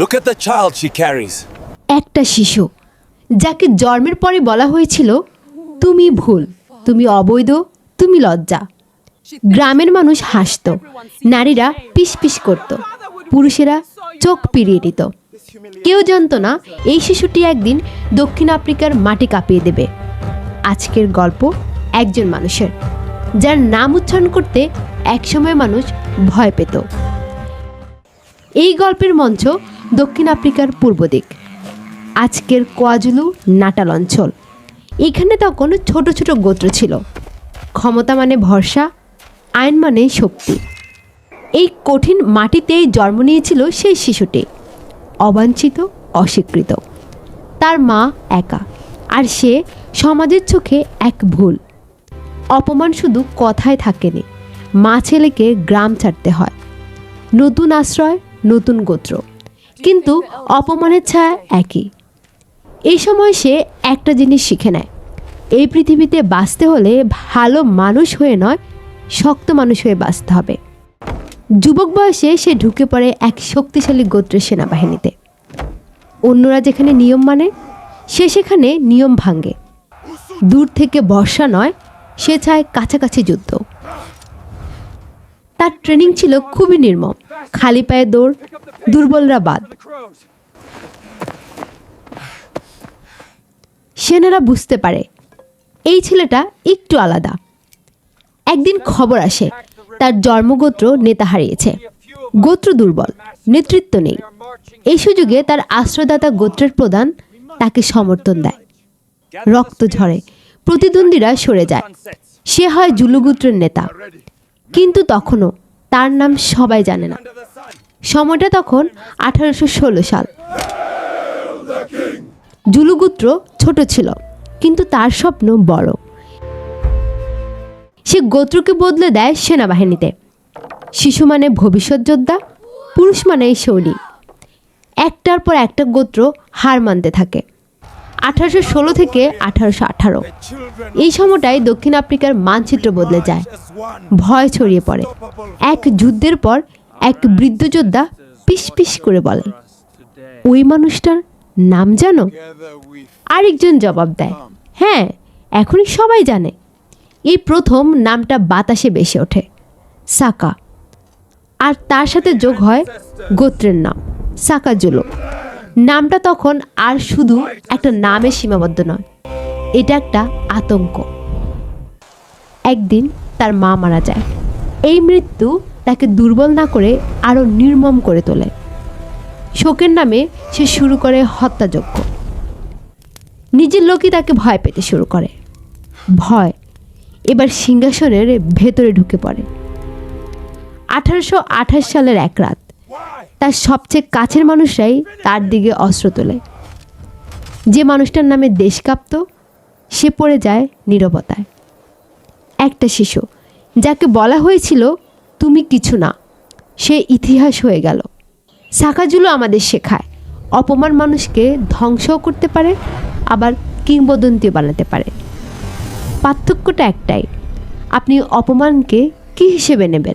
Look at the child she carries. একটা শিশু, যাকে জন্মের পরে বলা হয়েছিল, তুমি ভুল, তুমি অবৈধ, তুমি লজ্জা। গ্রামের মানুষ হাসতো, নারীরা পিস করত, পুরুষেরা চোখ পিরিয়ে দিত। কেউ জানতো না, এই শিশুটি একদিন দক্ষিণ আফ্রিকার মাটি কাঁপিয়ে দেবে। আজকের গল্প একজন মানুষের, যার নাম উচ্চারণ করতে একসময় মানুষ ভয় পেত। এই গল্পের মঞ্চ দক্ষিণ আফ্রিকার পূর্ব দিক। আজকের কোয়াজুলু নাটাল অঞ্চল। এখানে তখন ছোট ছোট গোত্র ছিল। ক্ষমতা মানে ভরসা, আইন মানে শক্তি। এই কঠিন মাটিতেই জন্ম নিয়েছিল সেই শিশুটি। অবাঞ্ছিত, অস্বীকৃত। তার মা একা, আর সে সমাজের চোখে এক ভুল। অপমান শুধু কথায় থাকেনি। মা ছেলেকে গ্রাম ছাড়তে হয়। নতুন আশ্রয়, নতুন গোত্র। কিন্তু অপমানের ছায়া একই। এই সময় সে একটা জিনিস শিখে নেয়। এই পৃথিবীতে বাঁচতে হলে ভালো মানুষ হয়ে নয়, শক্ত মানুষ হয়ে বাঁচতে হবে। যুবক বয়সে সে ঢুকে পড়ে এক শক্তিশালী গোত্রের সেনাবাহিনীতে। অন্যরা যেখানে নিয়ম মানে সে সেখানে নিয়ম ভাঙে। দূর থেকে বর্ষা নয়, সে চায় কাছাকাছি যুদ্ধ। তার ট্রেনিং ছিল খুবই নির্মম। খালি পায়ে দৌড় দুর্বলরা বাদ। সেনারা বুঝতে পারে এই ছেলেটা একটু আলাদা। একদিন খবর আসে তার জন্মগোত্র নেতা হারিয়েছে। গোত্র দুর্বল নেতৃত্ব নেই। এই সুযোগে তার আশ্রয়দাতা গোত্রের প্রধান তাকে সমর্থন দেয়। রক্ত ঝরে প্রতিদ্বন্দ্বীরা সরে যায়। সে হয় জুলুগোত্রের নেতা। কিন্তু তখনও তার নাম সবাই জানে না। সময়টা তখন আঠারোশো ষোলো সাল। জুলুগুত্র ছোট ছিল, কিন্তু তার স্বপ্ন বড়। সে গোত্রকে বদলে দেয় সেনাবাহিনীতে। শিশু মানে ভবিষ্যৎ যোদ্ধা, পুরুষ মানে সৈনিক। একটার পর একটা গোত্র হার মানতে থাকে। আঠারোশো ষোলো থেকে আঠারোশো আঠারো। এই সময়টায় দক্ষিণ আফ্রিকার মানচিত্র বদলে যায়। ভয় ছড়িয়ে পড়ে। এক যুদ্ধের পর এক বৃদ্ধ যোদ্ধা পিস পিস করে বলে, ওই মানুষটার নাম জানো? আরেকজন জবাব দেয় হ্যাঁ এখনই সবাই জানে। এই প্রথম নামটা বাতাসে বেসে ওঠে, সাকা। আর তার সাথে যোগ হয় গোত্রের নাম, সাকাজুলো। নামটা তখন আর শুধু একটা নামে সীমাবদ্ধ নয়, এটা একটা আতঙ্ক। একদিন তার মা মারা যায়। এই মৃত্যু তাকে দুর্বল না করে আরও নির্মম করে তোলে। শোকের নামে সে শুরু করে হত্যাযজ্ঞ। নিজের লোকই তাকে ভয় পেতে শুরু করে। ভয় এবার সিংহাসনের ভেতরে ঢুকে পড়ে। আঠারোশো আঠাশ সালের এক রাত, তার সবচেয়ে কাছের মানুষরাই তার দিকে অস্ত্র তোলে। যে মানুষটার নামে দেশ কাঁপত, সে পড়ে যায় নীরবতায়। একটা শিশু, যাকে বলা হয়েছিল তুমি কিছু না। সে ইতিহাস হয়ে গেল। শাখাজুলো আমাদের শেখায়, অপমান মানুষকে ধ্বংসও করতে পারে, আবার কিংবদন্তি বানাতে পারে। পার্থক্যটা একটাই, আপনি অপমানকে কী হিসেবে নেবেন?